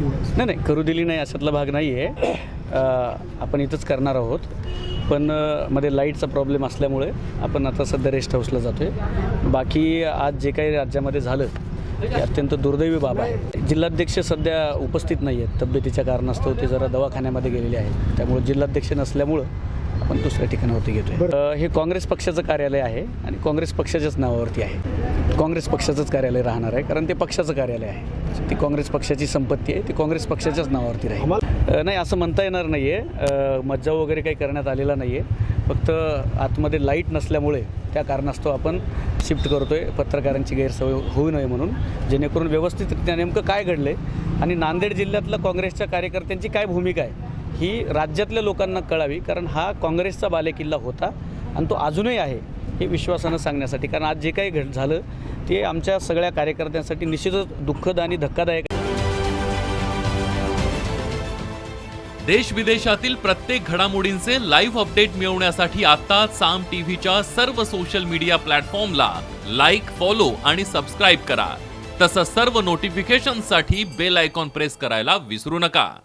नाही नाही करू दिली नाही अशातला भाग नाही आहे आपण इथंच करणार आहोत. पण मध्ये लाईटचा प्रॉब्लेम असल्यामुळे आपण आता सध्या रेस्ट हाऊसला जातो आहे बाकी आज जे काही राज्यामध्ये झालं हे अत्यंत दुर्दैवी बाब आहे. जिल्हाध्यक्ष सध्या उपस्थित नाही आहेत तब्येतीच्या कारणास्तव ते जरा दवाखान्यामध्ये गेलेले आहेत. त्यामुळे जिल्हाध्यक्ष नसल्यामुळं आपण दुसऱ्या ठिकाणावरती घेतो हे काँग्रेस पक्षाचं कार्यालय आहे आणि काँग्रेस पक्षाच्याच नावावरती आहे. काँग्रेस पक्षाचंच कार्यालय राहणार आहे कारण ते पक्षाचं कार्यालय आहे. ती काँग्रेस पक्षाची संपत्ती आहे ती काँग्रेस पक्षाच्याच नावावरती राहील. नाही असं म्हणता येणार नाही आहे मज्जाव वगैरे काही करण्यात आलेला नाही आहे फक्त आतमध्ये लाइट नसल्यामुळे त्या कारणास्तव आपण शिफ्ट करतो आहे पत्रकारांची गैरसोय होऊ नये म्हणून. जेणेकरून व्यवस्थितरित्या नेमकं काय घडलं आणि नांदेड जिल्ह्यातलं काँग्रेसच्या कार्यकर्त्यांची काय भूमिका आहे? ही राज्यातल्या लोकांना कळावी कारण हा काँग्रेसचा बालेकिल्ला होता आणि तो अजूनही आहे हे विश्वासानं सांगण्यासाठी. कारण आज जे काही घट झालं ते आमच्या सगळ्या कार्यकर्त्यांसाठी निश्चितच दुःखद आणि धक्कादायक देश विदेशातील प्रत्येक घडामोडींचे लाईव्ह अपडेट मिळवण्यासाठी आता साम टीव्हीच्या सर्व सोशल मीडिया प्लॅटफॉर्मला लाईक फॉलो आणि सबस्क्राईब करा. तसंच सर्व नोटिफिकेशनसाठी बेल आयकॉन प्रेस करायला विसरू नका.